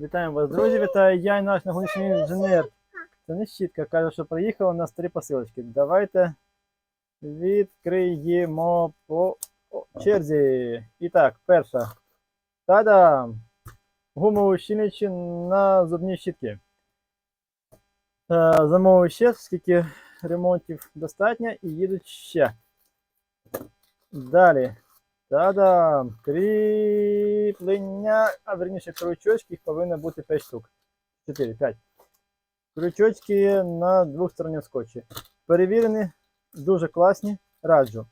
Вітаємо вас, друзі. Вітаю я і наш нагоничний інженер. Це не щітка, каже, що приїхала на три посилочки. Давайте відкриємо по черзі. І так, перша. Та-дам! Гумові щільничі на зубні щітки. Е, Замовив ще, скільки ремонтів достатньо, і їдуть ще. Далі. Та-дам! Кріплення, а верніше крючочки, їх повинно бути 5 штук. 4, 5. Крючочки на двосторонньому скотчі. Перевірені, дуже класні, раджу.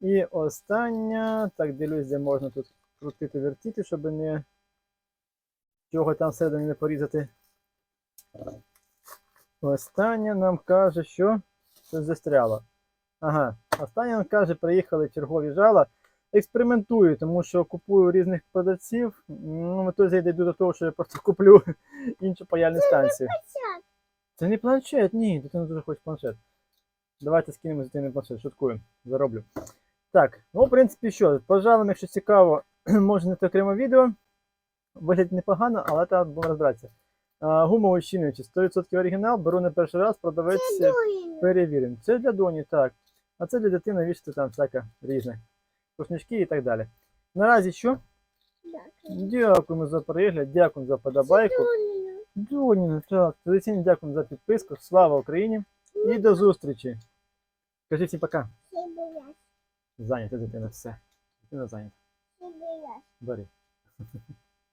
І остання, так дивлюсь, де можна тут крутити, вертіти, щоб не чого там всередині не порізати. Остання нам каже, що щось застряло. Ага, остання нам каже, приїхали чергові жала. Експериментую, тому що купую різних продавців. Ну, я йду до того, що я просто куплю іншу паяльну станцію. Це не планшет, ні, дитина дуже хоче планшет. Давайте скинемо з дитини планшет, шуткую, зароблю. Так, ну, в принципі, що, пожалуй, якщо цікаво, може знайти окремо відео. Виглядить непогано, але треба будемо розбиратися. Гумовий щільничі, 100% оригінал, беру на перший раз, продавець перевірений. Це для доні, так. А це для дитини вішати там всяке різне. Кошнички і так далі. Наразі що? Дякуємо за перегляд, дякуємо за подобайку. Доніна, так. Традиційно дякуємо за підписку. Слава Україні! І до зустрічі. Кажіть всім пока. Зайнята дитина, все. Дитина зайнята. Бери.